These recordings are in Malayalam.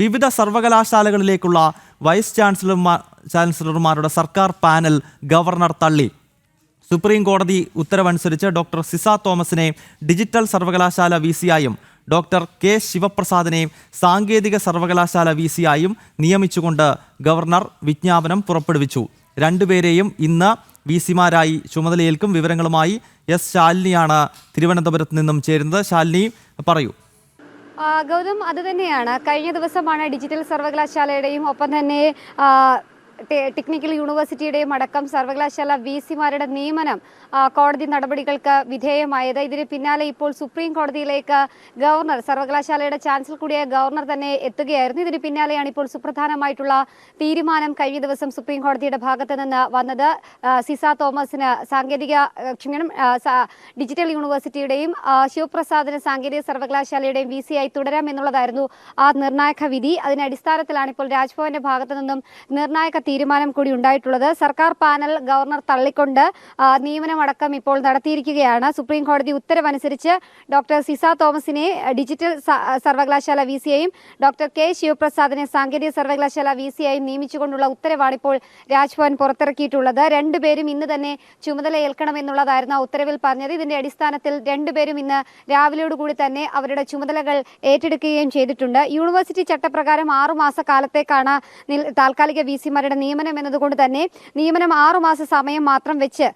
വിവിധ സർവകലാശാലകളിലേക്കുള്ള വൈസ് ചാൻസലർമാർ ചാൻസലർമാരുടെ സർക്കാർ പാനൽ ഗവർണർ തള്ളി. സുപ്രീം കോടതി ഉത്തരവനുസരിച്ച് ഡോക്ടർ സിസ തോമസിനെ ഡിജിറ്റൽ സർവകലാശാല വി സിയായും ഡോക്ടർ കെ ശിവപ്രസാദിനെ സാങ്കേതിക സർവകലാശാല വി സിയായും നിയമിച്ചുകൊണ്ട് ഗവർണർ വിജ്ഞാപനം പുറപ്പെടുവിച്ചു. രണ്ടുപേരെയും ഇന്ന് വി സിമാരായി ചുമതലയേൽക്കും വിവരങ്ങളുമായി എസ് ശാലിനിയാണ് തിരുവനന്തപുരത്ത് നിന്നും ചേരുന്നത്. ശാലിനി പറയൂ. ഗൗതം അത് തന്നെയാണ്. കഴിഞ്ഞ ദിവസമാണ് ഡിജിറ്റൽ സർവകലാശാലയുടെയും ഒപ്പം തന്നെ ടെക്നിക്കൽ യൂണിവേഴ്സിറ്റിയുടെയും അടക്കം സർവകലാശാല വി സിമാരുടെ നിയമനം കോടതി നടപടികൾക്ക് വിധേയമായത്. ഇതിന് പിന്നാലെ ഇപ്പോൾ സുപ്രീം കോടതിയിലേക്ക് ഗവർണർ സർവകലാശാലയുടെ ചാൻസലർ കൂടിയായ ഗവർണർ തന്നെ എത്തുകയായിരുന്നു. ഇതിന് പിന്നാലെയാണ് ഇപ്പോൾ സുപ്രധാനമായിട്ടുള്ള തീരുമാനം കഴിഞ്ഞ ദിവസം സുപ്രീം കോടതിയുടെ ഭാഗത്ത് നിന്ന് വന്നത്. സിസ തോമസിന് സാങ്കേതിക ക്ഷമിക്കണം ഡിജിറ്റൽ യൂണിവേഴ്സിറ്റിയുടെയും ശിവപ്രസാദിന് സാങ്കേതിക സർവകലാശാലയുടെയും വി സി ആയി തുടരാം എന്നുള്ളതായിരുന്നു ആ നിർണായക വിധി. അതിന്റെ അടിസ്ഥാനത്തിലാണ് ഇപ്പോൾ രാജ്ഭവന്റെ ഭാഗത്തു നിന്നും നിർണായക തീരുമാനം കൂടി ഉണ്ടായിട്ടുള്ളത്. സർക്കാർ പാനൽ ഗവർണർ തള്ളിക്കൊണ്ട് നിയമനമടക്കം ഇപ്പോൾ നടത്തിയിരിക്കുകയാണ്. സുപ്രീം കോടതി ഉത്തരവനുസരിച്ച് ഡോക്ടർ സിസ തോമസിനെ ഡിജിറ്റൽ സർവകലാശാല വി സിയെയും ഡോക്ടർ കെ ശിവപ്രസാദിനെ സാങ്കേതിക സർവകലാശാല വി നിയമിച്ചുകൊണ്ടുള്ള ഉത്തരവാണ് ഇപ്പോൾ രാജ്ഭവൻ പുറത്തിറക്കിയിട്ടുള്ളത്. രണ്ടുപേരും ഇന്ന് തന്നെ ചുമതല ഏൽക്കണമെന്നുള്ളതായിരുന്നു ആ ഉത്തരവിൽ പറഞ്ഞത്. ഇതിന്റെ അടിസ്ഥാനത്തിൽ രണ്ടുപേരും ഇന്ന് രാവിലെയോടുകൂടി തന്നെ അവരുടെ ചുമതലകൾ ഏറ്റെടുക്കുകയും ചെയ്തിട്ടുണ്ട്. യൂണിവേഴ്സിറ്റി ചട്ടപ്രകാരം ആറുമാസ കാലത്തേക്കാണ് താൽക്കാലിക വി സിമാരുടെ നിയമനം എന്നതുകൊണ്ട് തന്നെ നിയമനം ആറുമാസ സമയം മാത്രം വെച്ച്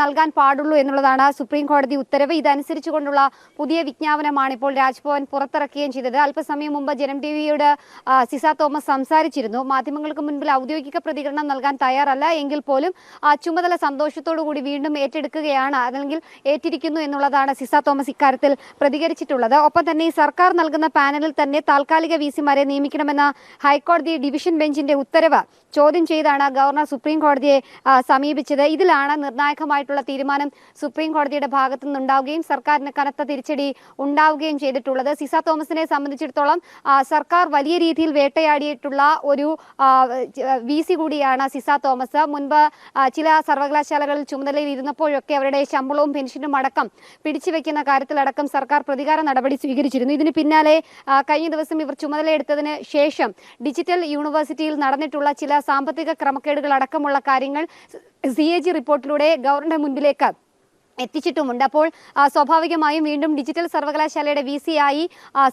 നൽകാൻ പാടുള്ളൂ എന്നുള്ളതാണ് സുപ്രീം കോടതി ഉത്തരവ്. ഇതനുസരിച്ചുകൊണ്ടുള്ള പുതിയ വിജ്ഞാപനമാണ് ഇപ്പോൾ രാജ്ഭവൻ പുറത്തിറക്കുകയും ചെയ്തത്. അല്പസമയം മുമ്പ് ജനം ടി വിയോട് സിസ തോമസ് സംസാരിച്ചിരുന്നു. മാധ്യമങ്ങൾക്ക് മുൻപിൽ ഔദ്യോഗിക പ്രതികരണം നൽകാൻ തയ്യാറല്ല. എങ്കിൽ പോലും ചുമതല സന്തോഷത്തോടു കൂടി വീണ്ടും ഏറ്റെടുക്കുകയാണ് അല്ലെങ്കിൽ ഏറ്റിരിക്കുന്നു എന്നുള്ളതാണ് സിസ തോമസ് ഇക്കാര്യത്തിൽ പ്രതികരിച്ചിട്ടുള്ളത്. ഒപ്പം തന്നെ ഈ സർക്കാർ നൽകുന്ന പാനലിൽ തന്നെ താൽക്കാലിക വി സിമാരെ നിയമിക്കണമെന്ന ഹൈക്കോടതി ഡിവിഷൻ ബെഞ്ചിന്റെ ഉത്തരവ് ചോദ്യം ചെയ്താണ് ഗവർണർ സുപ്രീം കോടതിയെ സമീപിച്ചത്. ഇതിലാണ് നിർണായകമായിട്ടുള്ള തീരുമാനം സുപ്രീം കോടതിയുടെ ഭാഗത്തു നിന്നുണ്ടാവുകയും സർക്കാരിന് കനത്ത തിരിച്ചടി ഉണ്ടാവുകയും ചെയ്തിട്ടുള്ളത്. സിസ തോമസിനെ സംബന്ധിച്ചിടത്തോളം സർക്കാർ വലിയ രീതിയിൽ വേട്ടയാടിയിട്ടുള്ള ഒരു വി സി കൂടിയാണ് സിസ തോമസ്. മുൻപ് ചില സർവകലാശാലകളിൽ ചുമതലയിൽ ഇരുന്നപ്പോഴൊക്കെ അവരുടെ ശമ്പളവും പെൻഷനും അടക്കം പിടിച്ചുവെക്കുന്ന കാര്യത്തിലടക്കം സർക്കാർ പ്രതികാര നടപടി സ്വീകരിച്ചിരുന്നു. ഇതിന് പിന്നാലെ കഴിഞ്ഞ ദിവസം ഇവർ ചുമതലയെടുത്തതിന് ശേഷം ഡിജിറ്റൽ യൂണിവേഴ്സിറ്റിയിൽ നടന്നിട്ടുള്ള ചില സാമ്പത്തിക ക്രമക്കേടുകൾ അടക്കമുള്ള കാര്യങ്ങൾ സി റിപ്പോർട്ടിലൂടെ ഗവർണറുടെ മുൻപിലേക്ക് എത്തിച്ചിട്ടുമുണ്ട്. അപ്പോൾ സ്വാഭാവികമായും വീണ്ടും ഡിജിറ്റൽ സർവകലാശാലയുടെ വി സി ആയി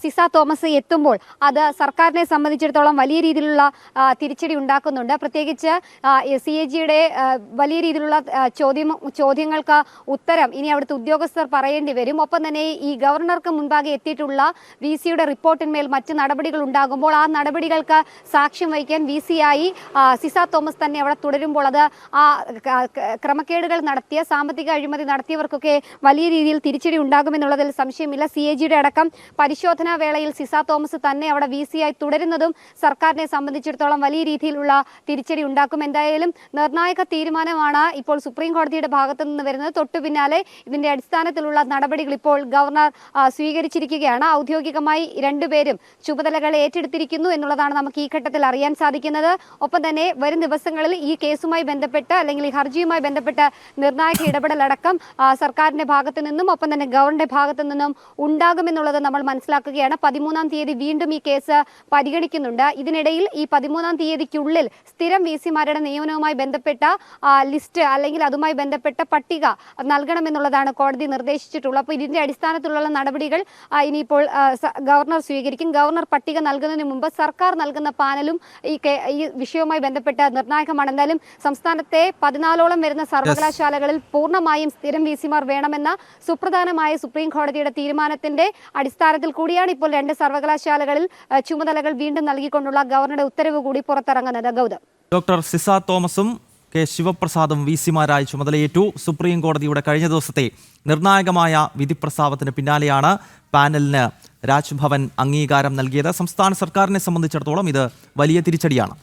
സിസ തോമസ് എത്തുമ്പോൾ അത് സർക്കാരിനെ സംബന്ധിച്ചിടത്തോളം വലിയ രീതിയിലുള്ള തിരിച്ചടി ഉണ്ടാക്കുന്നുണ്ട്. പ്രത്യേകിച്ച് സി എ ജിയുടെ വലിയ രീതിയിലുള്ള ചോദ്യം ചോദ്യങ്ങൾക്ക് ഉത്തരം ഇനി അവിടുത്തെ ഉദ്യോഗസ്ഥർ പറയേണ്ടി വരും. ഒപ്പം തന്നെ ഈ ഗവർണർക്ക് മുൻപാകെ എത്തിയിട്ടുള്ള വി സിയുടെ റിപ്പോർട്ടിന്മേൽ മറ്റ് നടപടികൾ ഉണ്ടാകുമ്പോൾ ആ നടപടികൾക്ക് സാക്ഷ്യം വഹിക്കാൻ വി സി ആയി സിസ തോമസ് തന്നെ അവിടെ തുടരുമ്പോൾ അത് ആ ക്രമക്കേടുകൾ നടത്തിയ സാമ്പത്തിക അഴിമതി നടത്തിയവർക്കൊക്കെ വലിയ രീതിയിൽ തിരിച്ചടി ഉണ്ടാകുമെന്നുള്ളതിൽ സംശയമില്ല. സി എ ജിയുടെ അടക്കം പരിശോധനാ വേളയിൽ സിസ തോമസ് തന്നെ അവിടെ വി സി ആയി തുടരുന്നതും സർക്കാരിനെ സംബന്ധിച്ചിടത്തോളം വലിയ രീതിയിലുള്ള തിരിച്ചടി ഉണ്ടാക്കും. എന്തായാലും നിർണായക തീരുമാനമാണ് ഇപ്പോൾ സുപ്രീം കോടതിയുടെ ഭാഗത്തു നിന്ന് വരുന്നത്. തൊട്ടു പിന്നാലെ ഇതിന്റെ അടിസ്ഥാനത്തിലുള്ള നടപടികൾ ഇപ്പോൾ ഗവർണർ സ്വീകരിച്ചിരിക്കുകയാണ്. ഔദ്യോഗികമായി രണ്ടുപേരും ചുമതലകൾ ഏറ്റെടുത്തിരിക്കുന്നു എന്നുള്ളതാണ് നമുക്ക് ഈ ഘട്ടത്തിൽ അറിയാൻ സാധിക്കുന്നത്. ഒപ്പം തന്നെ വരും ദിവസങ്ങളിൽ ഈ കേസുമായി ബന്ധപ്പെട്ട് അല്ലെങ്കിൽ ഈ ഹർജിയുമായി ബന്ധപ്പെട്ട് നിർണായക ഇടപെടലടക്കം സർക്കാരിന്റെ ഭാഗത്തു നിന്നും ഒപ്പം തന്നെ ഗവർണറുടെ ഭാഗത്തു നിന്നും ഉണ്ടാകുമെന്നുള്ളത് നമ്മൾ മനസ്സിലാക്കുകയാണ്. പതിമൂന്നാം തീയതി വീണ്ടും ഈ കേസ് പരിഗണിക്കുന്നുണ്ട്. ഇതിനിടയിൽ ഈ പതിമൂന്നാം തീയതിക്കുള്ളിൽ സ്ഥിരം വി സിമാരുടെ നിയമനവുമായി ബന്ധപ്പെട്ട ലിസ്റ്റ് അല്ലെങ്കിൽ അതുമായി ബന്ധപ്പെട്ട പട്ടിക നൽകണമെന്നുള്ളതാണ് കോടതി നിർദ്ദേശിച്ചിട്ടുള്ളത്. അപ്പോൾ ഇതിന്റെ അടിസ്ഥാനത്തിലുള്ള നടപടികൾ ഇനിയിപ്പോൾ ഗവർണർ സ്വീകരിക്കും. ഗവർണർ പട്ടിക നൽകുന്നതിന് മുമ്പ് സർക്കാർ നൽകുന്ന പാനലും ഈ ഈ വിഷയവുമായി ബന്ധപ്പെട്ട നിർണായകമാണ്. എന്തായാലും സംസ്ഥാനത്തെ പതിനാലോളം വരുന്ന സർവകലാശാലകളിൽ പൂർണമായും സ്ഥിരം വി സിമാർ വേണമെന്ന സുപ്രധാനമായ സുപ്രീം കോടതിയുടെ തീരുമാനത്തിന്റെ അടിസ്ഥാനത്തിൽ കൂടിയാണ് ഇപ്പോൾ രണ്ട് സർവകലാശാലകളിൽ ചുമതലകൾ വീണ്ടും നൽകിക്കൊണ്ടുള്ള ഗവർണറുടെ ഉത്തരവ് കൂടി പുറത്തിറങ്ങുന്നത്. ഗൗതം. ഡോക്ടർ സിസ തോമസും കെ ശിവപ്രസാദും വി സിമാരായി ചുമതലയേറ്റു. സുപ്രീം കോടതിയുടെ കഴിഞ്ഞ ദിവസത്തെ നിർണായകമായ വിധി പ്രസ്താവത്തിന് പിന്നാലെയാണ് പാനലിന് രാജ്ഭവൻ അംഗീകാരം നൽകിയത്. സംസ്ഥാന സർക്കാരിനെ സംബന്ധിച്ചിടത്തോളം ഇത് വലിയ തിരിച്ചടിയാണ്.